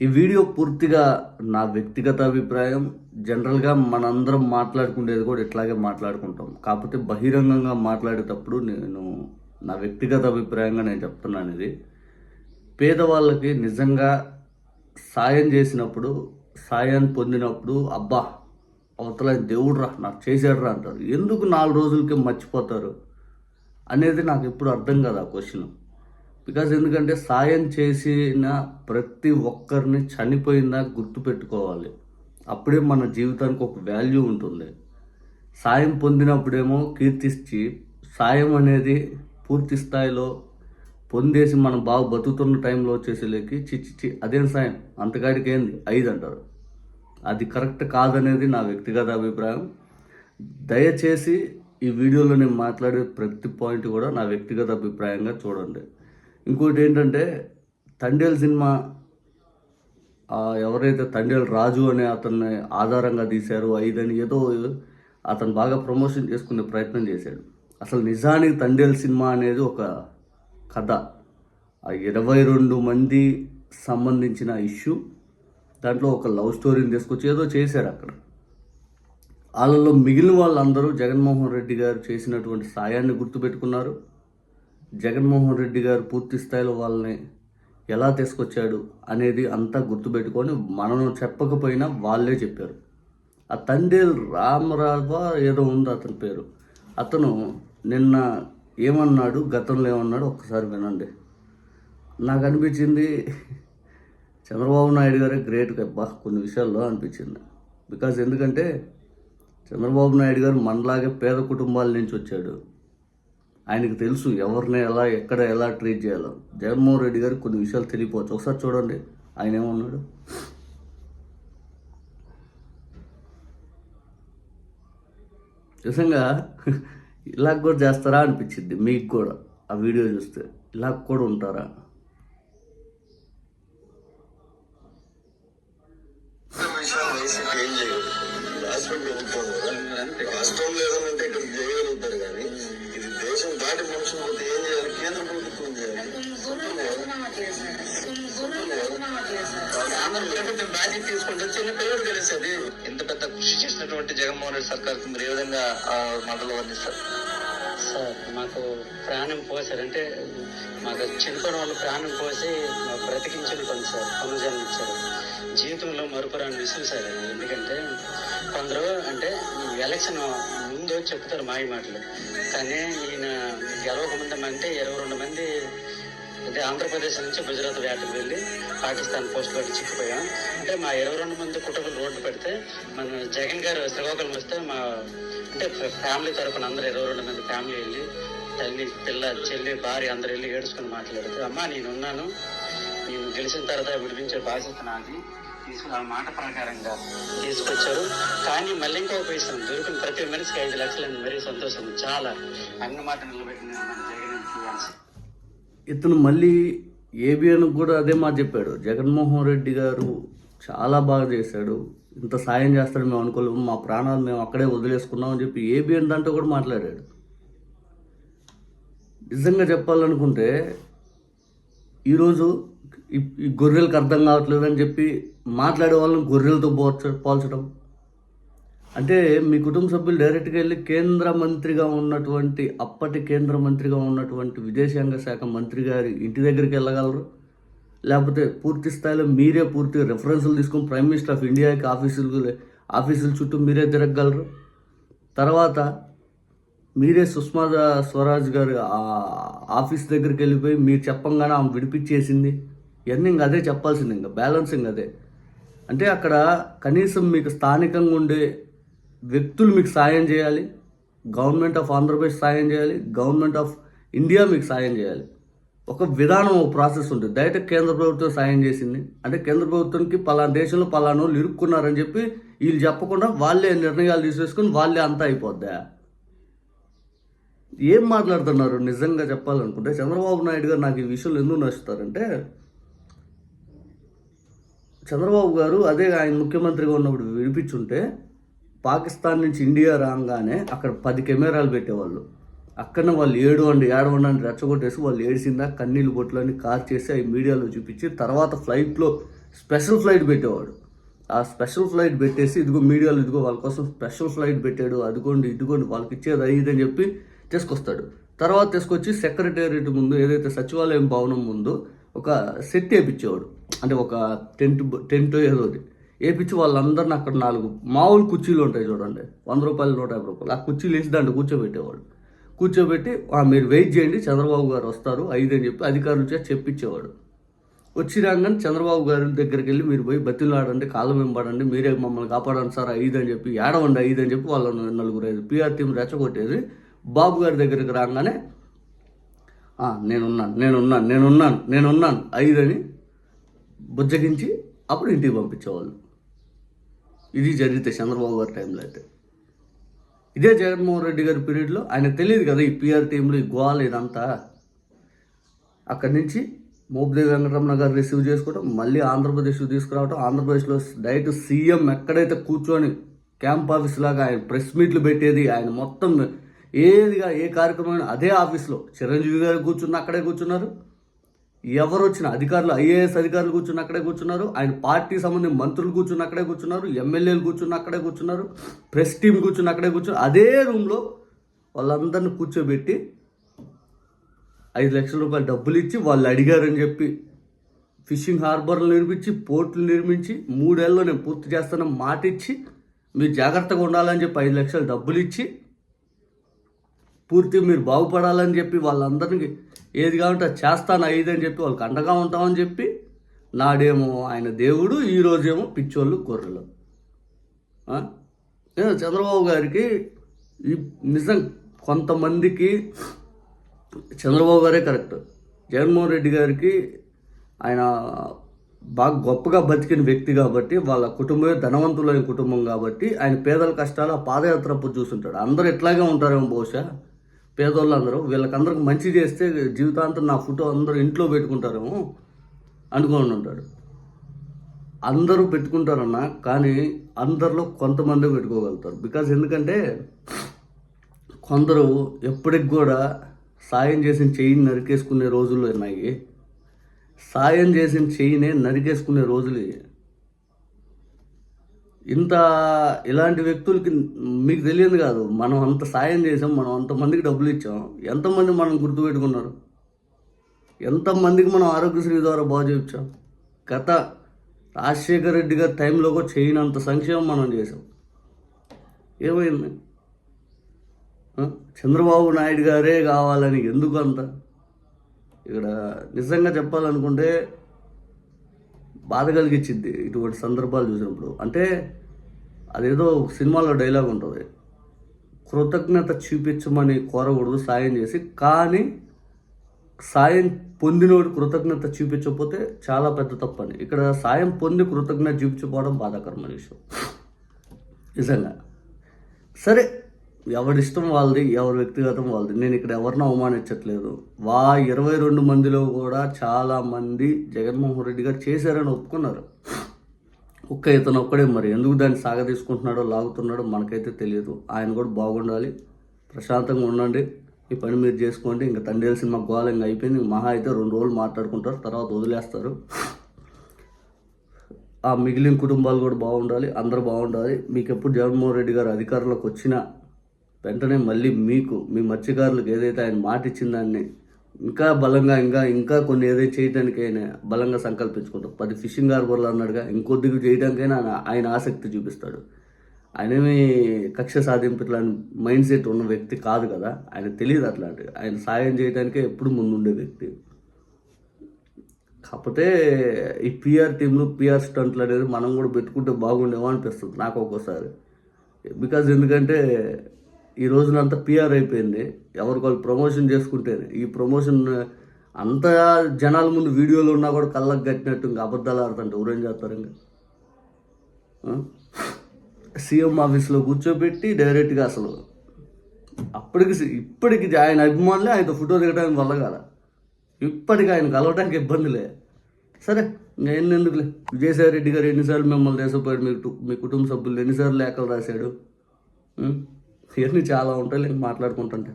ఈ వీడియో పూర్తిగా నా వ్యక్తిగత అభిప్రాయం. జనరల్గా మనందరం మాట్లాడుకునేది కూడా ఇట్లాగే మాట్లాడుకుంటాం. కాకపోతే బహిరంగంగా మాట్లాడేటప్పుడు నేను నా వ్యక్తిగత అభిప్రాయంగా నేను చెప్తున్నాను ఇది. పేదవాళ్ళకి నిజంగా సాయం చేసినప్పుడు సాయాన్ని పొందినప్పుడు అబ్బా అవతల దేవుడు రా నాకు చేశాడు రా అంటారు. ఎందుకు నాలుగు రోజులకే మర్చిపోతారు? అనేది నాకు ఎప్పుడు అర్థం కాదు ఆ క్వశ్చన్ బికాజ్ ఎందుకంటే సాయం చేసిన ప్రతి ఒక్కరిని చనిపోయిందా గుర్తుపెట్టుకోవాలి. అప్పుడే మన జీవితానికి ఒక వాల్యూ ఉంటుంది. సాయం పొందినప్పుడేమో కీర్తించి సాయం అనేది పూర్తి స్థాయిలో పొందేసి మనం బాగా బతుకుతున్న టైంలో వచ్చేసేలేకి చిచ్చిచ్చి అదేం సాయం? అంతకాడికి ఏంది ఐదు అంటారు. అది కరెక్ట్ కాదనేది నా వ్యక్తిగత అభిప్రాయం. దయచేసి ఈ వీడియోలో నేను మాట్లాడే ప్రతి పాయింట్ కూడా నా వ్యక్తిగత అభిప్రాయంగా చూడండి. ఇంకోటి ఏంటంటే తండేల్ సినిమా ఎవరైతే తండేల్ రాజు అనే అతన్ని ఆధారంగా తీశారు ఐదని ఏదో అతను బాగా ప్రమోషన్ చేసుకునే ప్రయత్నం చేశాడు. అసలు నిజానికి తండేల్ సినిమా అనేది ఒక కథ. ఆ ఇరవై రెండు మంది సంబంధించిన ఇష్యూ దాంట్లో ఒక లవ్ స్టోరీని తీసుకొచ్చి ఏదో చేశారు అక్కడ. వాళ్ళలో మిగిలిన వాళ్ళందరూ జగన్మోహన్ రెడ్డి గారు చేసినటువంటి సాయాన్ని గుర్తుపెట్టుకున్నారు. జగన్మోహన్ రెడ్డి గారు పూర్తి స్థాయిలో వాళ్ళని ఎలా తీసుకొచ్చాడు అనేది అంతా గుర్తుపెట్టుకొని మనం చెప్పకపోయినా వాళ్ళే చెప్పారు. ఆ తండ్రి రామరావ ఏదో ఉంది అతని పేరు. అతను నిన్న ఏమన్నాడు గతంలో ఏమన్నాడు ఒక్కసారి వినండి. నాకు అనిపించింది చంద్రబాబు నాయుడు గారే గ్రేట్ అబ్బా కొన్ని విషయాల్లో అనిపించింది. బికాజ్ ఎందుకంటే చంద్రబాబు నాయుడు గారు మనలాగే పేద కుటుంబాల నుంచి వచ్చాడు. ఆయనకు తెలుసు ఎవరిని ఎలా ఎక్కడ ఎలా ట్రీట్ చేయాలో. జగన్మోహన్ రెడ్డి గారికి కొన్ని విషయాలు తెలియపోవచ్చు ఒకసారి చూడండి. ఆయన ఏమన్నాడు? నిజంగా ఇలా కూడా చేస్తారా అనిపించింది. మీకు కూడా. ఆ వీడియో చూస్తే. ఇలా కూడా ఉంటారా? బాధ్యత తీసుకుంటే చిన్న పిల్లలు తెలుస్తుంది. ఇంత పెద్ద కృషి చేసినటువంటి జగన్మోహన్ రెడ్డి సర్కార్ మీరు ఏ విధంగా ఆ మాటలు వర్ణిస్తారు సార్ మాకు ప్రాణం పోసారు అంటే మాకు చనిపోయిన వాళ్ళు ప్రాణం పోసి మాకు బ్రతికించిన పని సార్ పునర్జన్మ ఇచ్చారు జీవితంలో మరుపురాని విషయం సార్ అది. ఎందుకంటే కొందరు అంటే ఎలక్షన్ ముందు చెప్తారు మాయ మాటలు. కానీ ఈయన గెలవక ముందు అంటే ఇరవై రెండు మంది అంటే ఆంధ్రప్రదేశ్ నుంచి గుజరాత్ వేటకు వెళ్ళి పాకిస్తాన్ పోస్ట్లో చిక్కిపోయాం. అంటే మా ఇరవై రెండు మంది కుటుంబం రోడ్డు పెడితే మన జగన్ గారు శ్రీకాకుళం వస్తే మా అంటే ఫ్యామిలీ తరపున అందరూ ఇరవై రెండు మంది ఫ్యామిలీ వెళ్ళి తల్లి పిల్ల చెల్లి భార్య అందరు వెళ్ళి ఏడుచుకుని మాట్లాడుతూ అమ్మా నేను ఉన్నాను. నేను గెలిచిన తర్వాత విడిపించే బాధ్యత నాది. తీసుకుని ఆ మాట ప్రకారంగా తీసుకొచ్చారు. కానీ మళ్ళీ ఇంకో విషయం దొరికిన ప్రతి మనిషికి ఐదు లక్షలు మరీ సంతోషం. చాలా అన్న మాట నిలబెట్టిన మన జగన్ ఇతను మళ్ళీ ఏబిఎన్ కూడా అదే మాట చెప్పాడు. జగన్మోహన్ రెడ్డి గారు చాలా బాగా చేశాడు. ఇంత సాయం చేస్తాడు మేము అనుకోలేము. మా ప్రాణాలు మేము అక్కడే వదిలేసుకున్నాం అని చెప్పి ఏబిఎన్ దాంట్లో కూడా మాట్లాడాడు. నిజంగా చెప్పాలనుకుంటే ఈరోజు ఈ ఈ గొర్రెలకు అర్థం కావట్లేదు అని చెప్పి మాట్లాడే వాళ్ళని గొర్రెలతో పోల్చ పోల్చడం అంటే మీ కుటుంబ సభ్యులు డైరెక్ట్గా వెళ్ళి కేంద్ర మంత్రిగా ఉన్నటువంటి అప్పటి కేంద్ర మంత్రిగా ఉన్నటువంటి విదేశాంగ శాఖ మంత్రి గారి ఇంటి దగ్గరికి వెళ్ళగలరు? లేకపోతే పూర్తి స్థాయిలో మీరే పూర్తి రెఫరెన్సులు తీసుకొని ప్రైమ్ మినిస్టర్ ఆఫ్ ఇండియాకి ఆఫీసులు ఆఫీసుల చుట్టూ మీరే తిరగగలరు? తర్వాత మీరే సుష్మా స్వరాజ్ గారు ఆఫీస్ దగ్గరికి వెళ్ళిపోయి మీరు చెప్పంగానే ఆమె విడిపించేసింది. ఇవన్నీ ఇంకా అదే చెప్పాల్సింది ఇంకా బ్యాలెన్సింగ్ అదే. అంటే అక్కడ కనీసం మీకు స్థానికంగా ఉండే వ్యక్తులు మీకు సాయం చేయాలి. గవర్నమెంట్ ఆఫ్ ఆంధ్రప్రదేశ్ సాయం చేయాలి. గవర్నమెంట్ ఆఫ్ ఇండియా మీకు సాయం చేయాలి. ఒక విధానం ఒక ప్రాసెస్ ఉంటుంది. డైరెక్ట్ కేంద్ర ప్రభుత్వం సాయం చేసింది. అంటే కేంద్ర ప్రభుత్వానికి పలానా దేశంలో పలానా వాళ్ళు ఇరుక్కున్నారని చెప్పి వీళ్ళు చెప్పకుండా వాళ్ళే నిర్ణయాలు తీసేసుకుని వాళ్ళే అంతా అయిపోద్దా? ఏం మాట్లాడుతున్నారు? నిజంగా చెప్పాలనుకుంటే చంద్రబాబు నాయుడు గారు నాకు ఈ విషయంలో ఎందుకు నచ్చుతారంటే చంద్రబాబు గారు అదే ఆయన ముఖ్యమంత్రిగా ఉన్నప్పుడు విడిపించుంటే పాకిస్తాన్ నుంచి ఇండియా రాగానే అక్కడ పది కెమెరాలు పెట్టేవాళ్ళు. అక్కడ వాళ్ళు ఏడు అండి ఏడు అని రెచ్చగొట్టేసి వాళ్ళు ఏడిసిందా కన్నీళ్ళు బొట్లని కార్ చేసి అవి మీడియాలో చూపించి తర్వాత ఫ్లైట్లో స్పెషల్ ఫ్లైట్ పెట్టేవాడు. ఆ స్పెషల్ ఫ్లైట్ పెట్టేసి ఇదిగో మీడియాలో ఇదిగో వాళ్ళ కోసం స్పెషల్ ఫ్లైట్ పెట్టాడు అదిగోండి ఇదిగోండి వాళ్ళకి ఇచ్చేది అది అని చెప్పి తీసుకొస్తాడు. తర్వాత తీసుకొచ్చి సెక్రటేరియట్ ముందు ఏదైతే సచివాలయం భవనం ముందు ఒక సెట్ వేయించేవాడు అంటే ఒక టెంట్ టెంట్ ఏదోది. వేపించి వాళ్ళందరిని అక్కడ నాలుగు మామూలు కుర్చీలు ఉంటాయి చూడండి. వంద రూపాయలు నూట యాభై రూపాయలు. ఆ కుర్చీలు వేసి దాంట్లో కూర్చోబెట్టేవాడు కూర్చోబెట్టి మీరు వెయిట్ చేయండి చంద్రబాబు గారు వస్తారు ఐదు అని చెప్పి అధికారుల చేత చెప్పించేవాడు వచ్చి రాగానే చంద్రబాబు గారి దగ్గరికి వెళ్ళి మీరు పోయి బతిలాడండి కాలం వెంబడండి మీరే మమ్మల్ని కాపాడండి సార్ ఐదు అని చెప్పి ఏడవండి ఐదు అని చెప్పి వాళ్ళ నలుగురు ఐదు పిఆర్ టీం రెచ్చగొట్టేది బాబు గారి దగ్గరికి రాగానే నేనున్నాను నేనున్నాను నేనున్నాను నేనున్నాను ఐదు అని బుజ్జగించి అప్పుడు ఇంటికి పంపించేవాళ్ళు. ఇది జరిగితే చంద్రబాబు గారి టైంలో అయితే. ఇదే జగన్మోహన్ రెడ్డి గారి పీరియడ్లో ఆయన తెలియదు కదా ఈ పిఆర్ టీంలో ఈ గోవాలు ఇదంతా. అక్కడి నుంచి మోపిదేవి వెంకటరమణ గారు రిసీవ్ చేసుకోవడం మళ్ళీ ఆంధ్రప్రదేశ్ తీసుకురావడం ఆంధ్రప్రదేశ్లో డైరెక్ట్ సీఎం ఎక్కడైతే కూర్చొని క్యాంప్ ఆఫీస్ లాగా ఆయన ప్రెస్ మీట్లు పెట్టేది ఆయన మొత్తం ఏదిగా ఏ కార్యక్రమం అదే ఆఫీస్లో. చిరంజీవి గారు కూర్చున్న అక్కడే కూర్చున్నారు. ఎవరు వచ్చిన అధికారులు ఐఏఎస్ అధికారులు కూర్చుని అక్కడే కూర్చున్నారు. ఆయన పార్టీ సంబంధించిన మంత్రులు కూర్చుని అక్కడే కూర్చున్నారు. ఎమ్మెల్యేలు కూర్చుని అక్కడే కూర్చున్నారు. ప్రెస్ టీం కూర్చుని అక్కడే కూర్చున్నారు. అదే రూమ్లో వాళ్ళందరిని కూర్చోబెట్టి ఐదు లక్షల రూపాయలు డబ్బులు ఇచ్చి వాళ్ళు అడిగారని చెప్పి ఫిషింగ్ హార్బర్లు నిర్మించి పోర్టులు నిర్మించి మూడేళ్ళలో నేను పూర్తి చేస్తానని మాట ఇచ్చి మీరు జాగ్రత్తగా ఉండాలని చెప్పి ఐదు లక్షలు డబ్బులు ఇచ్చి పూర్తి మీరు బాగుపడాలని చెప్పి వాళ్ళందరికీ ఏది కావాలంటే అది చేస్తాను ఐదు అని చెప్పి వాళ్ళకి అండగా ఉంటామని చెప్పి నాడేమో ఆయన దేవుడు ఈ రోజేమో పిచ్చోళ్ళు గొర్రెలు. చంద్రబాబు గారికి ఈ నిజం కొంతమందికి చంద్రబాబు గారే కరెక్ట్. జగన్మోహన్ రెడ్డి గారికి ఆయన బాగా గొప్పగా బతికిన వ్యక్తి కాబట్టి వాళ్ళ కుటుంబమే ధనవంతులైన కుటుంబం కాబట్టి ఆయన పేదల కష్టాలు ఆ పాదయాత్ర అప్పుడు చూస్తుంటాడు అందరూ ఎట్లాగే ఉంటారేమో బహుశా. పేదోళ్ళందరూ వీళ్ళకందరికి మంచి చేస్తే జీవితాంతం నా ఫోటో అందరూ ఇంట్లో పెట్టుకుంటారేమో అనుకోని ఉంటాడు అందరూ పెట్టుకుంటారన్నా కానీ అందరిలో కొంతమంది పెట్టుకోగలుగుతారు బికాజ్ ఎందుకంటే కొందరు ఎప్పటికి కూడా సాయం చేసిన చెయ్యిని నరికేసుకునే రోజులు ఉన్నాయి సాయం చేసిన చెయ్యినే నరికేసుకునే రోజులు ఇవి. ఇంత ఇలాంటి వ్యక్తులకి మీకు తెలియదు కాదు. మనం అంత సాయం చేసాం మనం అంతమందికి డబ్బులు ఇచ్చాం. ఎంతమంది మనం గుర్తుపెట్టుకున్నారు ఎంతమందికి మనం ఆరోగ్యశ్రీ ద్వారా బాగు చేయించాం? గత రాజశేఖర రెడ్డి గారి టైంలో కూడా చేయనంత సంక్షేమం మనం చేసాం ఏమైంది? చంద్రబాబు నాయుడు గారే కావాలని ఎందుకు అంత? ఇక్కడ నిజంగా చెప్పాలనుకుంటే బాధ కలిగించింది ఇటువంటి సందర్భాలు చూసినప్పుడు. అంటే అదేదో ఒక సినిమాలో డైలాగ్ ఉంటుంది. కృతజ్ఞత చూపించమని కోరకూడదు సాయం చేసి. కానీ సాయం పొందినోడు కృతజ్ఞత చూపించకపోతే చాలా పెద్ద తప్పని. ఇక్కడ సాయం పొంది కృతజ్ఞత చూపించుకోవడం బాధాకరమైన విషయం. నిజంగా. సరే ఎవరి ఇష్టం వాళ్ళది ఎవరి వ్యక్తిగతం వాళ్ళది. నేను ఇక్కడ ఎవరిని అవమానించట్లేదు. వా ఇరవై రెండు మందిలో కూడా చాలా మంది జగన్మోహన్ రెడ్డి గారు చేశారని ఒప్పుకున్నారు. ఒక్క ఇతను ఒక్కడే మరి. ఎందుకు దాన్ని సాగదీసుకుంటున్నాడో లాగుతున్నాడో మనకైతే తెలియదు. ఆయన కూడా బాగుండాలి. ప్రశాంతంగా ఉండండి. ఈ పని మీరు చేసుకోండి. ఇంకా తండ్రి సినిమా గోల ఇంకా అయిపోయింది. మహా అయితే రెండు రోజులు మాట్లాడుకుంటారు. తర్వాత వదిలేస్తారు. ఆ మిగిలిన కుటుంబాలు కూడా బాగుండాలి. అందరూ బాగుండాలి. మీకు ఎప్పుడు జగన్మోహన్ రెడ్డి గారు అధికారంలోకి వచ్చినా వెంటనే మళ్ళీ మీకు మీ మత్స్యకారులకు ఏదైతే ఆయన మాట ఇచ్చిన దాన్ని ఇంకా బలంగా ఇంకా ఇంకా కొన్ని ఏదైతే చేయడానికి ఆయన బలంగా సంకల్పించుకుంటాం పది ఫిషింగ్ హార్బర్లు అన్నాడుగా ఇంకొద్దిగా చేయడానికైనా ఆయన ఆసక్తి చూపిస్తాడు. ఆయనేమి కక్ష సాధింపు ఇట్లాంటి మైండ్ సెట్ ఉన్న వ్యక్తి కాదు కదా. ఆయన తెలియదు అట్లాంటి. ఆయన సాయం చేయడానికే ఎప్పుడు ముందుండే వ్యక్తి. కాకపోతే ఈ పిఆర్ టీంలు పిఆర్ స్టంట్లు అనేది మనం కూడా పెట్టుకుంటే బాగుండేమో అనిపిస్తుంది నాకు ఒక్కోసారి. బికాజ్ ఎందుకంటే ఈ రోజునంతా పిఆర్ అయిపోయింది. ఎవరికి వాళ్ళు ప్రమోషన్ చేసుకుంటేనే. ఈ ప్రమోషన్ అంత జనాల ముందు వీడియోలు ఉన్నా కూడా కళ్ళకు కట్టినట్టు ఇంకా అబద్ధాలు ఆడుతుంటే ఊరేం చేస్తారు ఇంకా? సీఎం ఆఫీస్లో కూర్చోబెట్టి డైరెక్ట్గా అసలు అప్పటికి ఇప్పటికి ఆయన అభిమానులే ఆయనతో ఫోటో దిగడానికి వల్ల కదా ఇప్పటికి ఆయన కలవడానికి ఇబ్బందిలే సరే నేను ఎందుకులే? విజయసాయి రెడ్డి గారు ఎన్నిసార్లు మిమ్మల్ని దేశపోయాడు మీకు మీ కుటుంబ సభ్యులు ఎన్నిసార్లు లేఖలు రాశాడు? ఉం? చాలా ఉంటాయి ఇంక మాట్లాడుకుంటుంటే